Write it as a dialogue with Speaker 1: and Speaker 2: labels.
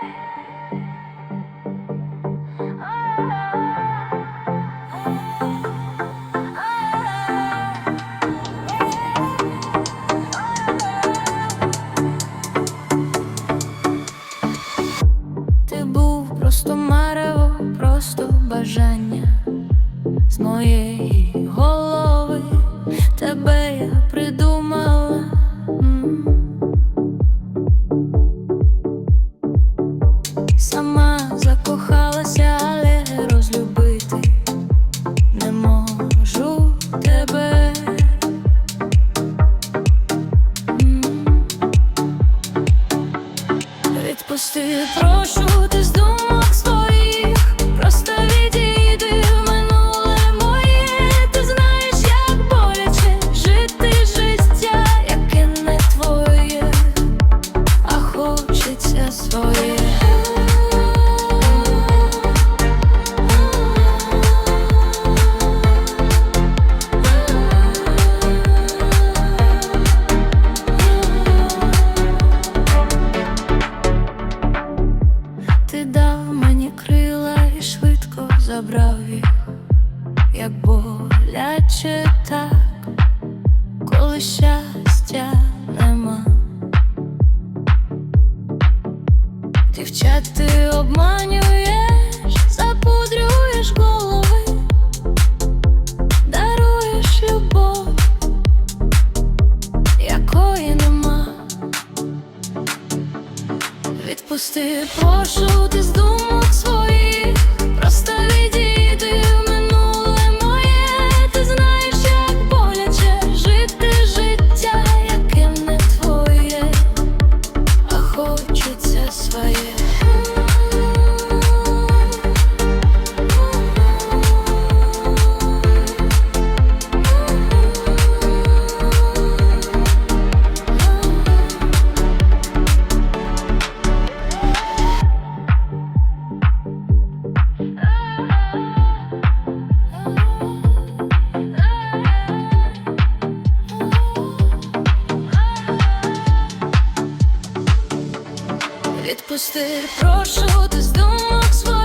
Speaker 1: Ти був просто марево, просто бажання з моєї Відпусти, прошу, ти з думок своїх, просто як боляче так, коли щастя нема. Дівчат ти обманюєш, запудрюєш голови, даруєш любов, якої нема. Відпусти, прошу, ти з думок своїх, Відпусти, прошу, ти з думок своїх,